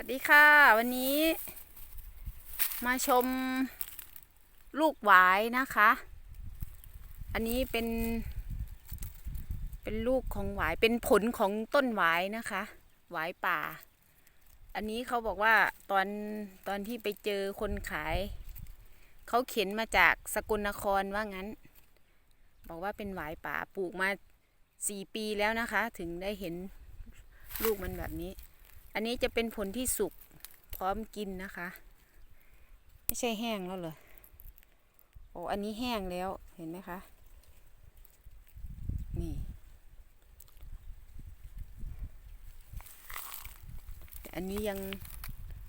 วัสดีค่ะ วันนี้ มาชมลูกหวายนะคะ อันนี้เป็น เป็นลูกของหวายเป็นผลของต้นหวายนะคะ หวายป่า อันนี้เขาบอกว่าตอนตอนที่ไปเจอคนขาย เขาเข็นมาจากสกลนครว่างั้น บอกว่าเป็นหวายป่าปลูกมาสี่ปีแล้วนะคะ ถึงได้เห็นลูกมันแบบนี้ อันนี้จะเป็นผลที่สุกพร้อมกินนะคะ ไม่ใช่แห้งแล้วเหรอโอ้อันนี้แห้งแล้วเห็นไหมคะ นี่แต่อันนี้ยัง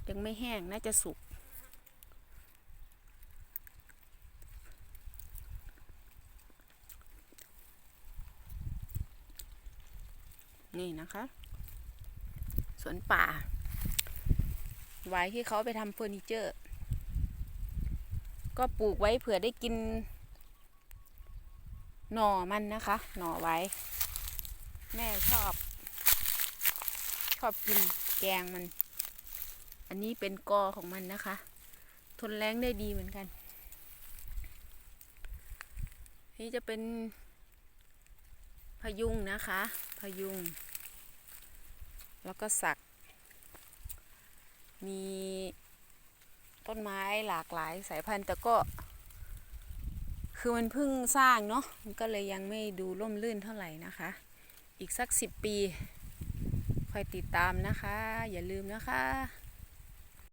ยังไม่แห้งน่าจะสุกนี่นะคะ วนป่า ไว้ที่เขาไปทำเฟอร์นิเจอร์ ก็ปลูกไว้เผื่อได้กิน หน่อมันนะคะ หน่อไว้ แม่ชอบ ชอบกินแกงมัน อันนี้เป็นกอของมันนะคะ ทนแรงได้ดีเหมือนกัน นี่จะเป็นพยุงนะคะ พยุง แล้วก็สัก มีต้นไม้หลากหลายสายพันธุ์แต่ก็ คือมันเพิ่งสร้างเนาะมันก็เลยยังไม่ดูร่มรื่นเท่าไหร่นะคะ อีกสักสิบปีคอยติดตามนะคะ อย่าลืมนะคะ